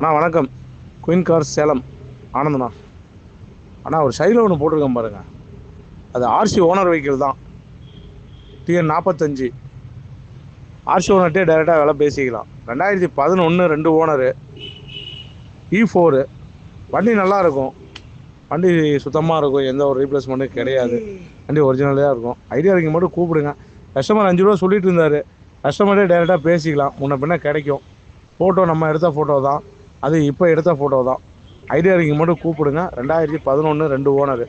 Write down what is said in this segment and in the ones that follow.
அண்ணா வணக்கம். Queen car Salem. ஆனந்தண்ணா. அண்ணா ஒரு சைடில் ஒன்று போட்டிருக்கேன் பாருங்கள் அது ஆர்சி ஓனர் வெஹிக்கிள் தான். டிஎன் நாற்பத்தஞ்சு ஆர்சி ஓனர்கிட்டே டைரெக்டாக விலை பேசிக்கலாம். ரெண்டாயிரத்தி பதினொன்று ரெண்டு ஓனரு இ ஃபோரு வண்டி நல்லா இருக்கும். வண்டி சுத்தமாக இருக்கும். எந்த ஒரு ரீப்ளேஸ்மெண்ட்டும் கிடையாது. வண்டி ஒரிஜினலாக இருக்கும். ஐடியா இருக்கும் மட்டும் கூப்பிடுங்க. கஸ்டமர் அஞ்சு ரூபா சொல்லிட்டு இருந்தார். கஸ்டமர்டே டைரெக்டாக பேசிக்கலாம். முன்ன பின்ன கிடைக்கும். ஃபோட்டோ நம்ம எடுத்த ஃபோட்டோ தான். அது இப்போ எடுத்த ஃபோட்டோ தான். ஐடியா இருக்க மட்டும் கூப்பிடுங்க. ரெண்டாயிரத்தி பதினொன்று ரெண்டு ஓனரு.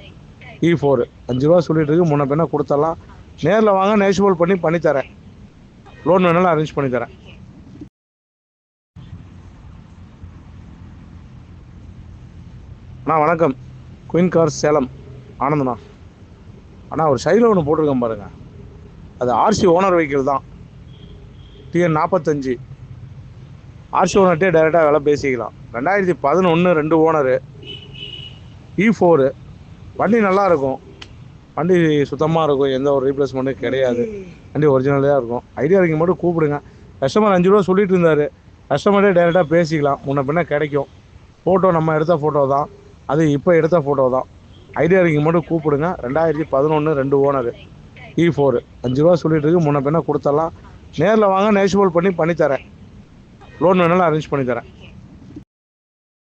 இ ஃபோரு அஞ்சு ரூபா சொல்லிட்டு இருக்கு. முன்ன பின்ன கொடுத்துடலாம் நேரில் வாங்க நேஷுவல் பண்ணி பண்ணித்தரேன் லோன் வேணாலும் அரேஞ்ச் பண்ணித்தரேன் அண்ணா வணக்கம். Queen car Salem. ஆனந்தண்ணா. அண்ணா ஒரு சைடில் ஒன்று போட்டிருக்கேன் பாருங்கள் அது ஆர்சி ஓனர் வெஹிக்கிள் தான். டிஎன் நாற்பத்தஞ்சு ஆர்ஷி ஓனர்கிட்டே டைரெக்டாக வேலை பேசிக்கலாம். ரெண்டாயிரத்தி பதினொன்று ரெண்டு ஓனரு. E இ ஃபோரு வண்டி நல்லா இருக்கும். வண்டி சுத்தமாக இருக்கும். எந்த ஒரு ரீப்ளேஸ்மெண்ட்டும் கிடையாது. வண்டி ஒரிஜினலாக இருக்கும். ஐடியா இருக்கும் மட்டும் கூப்பிடுங்க. கஸ்டமர் அஞ்சு ரூபா சொல்லிட்டு இருந்தார். கஸ்டமர்டே டைரெக்டாக பேசிக்கலாம். முன்ன பின்ன கிடைக்கும். ஃபோட்டோ நம்ம எடுத்த ஃபோட்டோ தான். அது இப்போ எடுத்த ஃபோட்டோ தான். ஐடியா இருக்கும் மட்டும் கூப்பிடுங்க. ரெண்டாயிரத்தி பதினொன்று ரெண்டு ஓனரு. E இ ஃபோரு அஞ்சு ரூபா சொல்லிட்டு இருக்கு. முன்ன பின்ன கொடுத்தலாம் நேரில் வாங்க நேஷுவல் பண்ணி பண்ணித்தரேன். லோன் வேணாலும் அரேஞ்ச் பண்ணி தரேன்.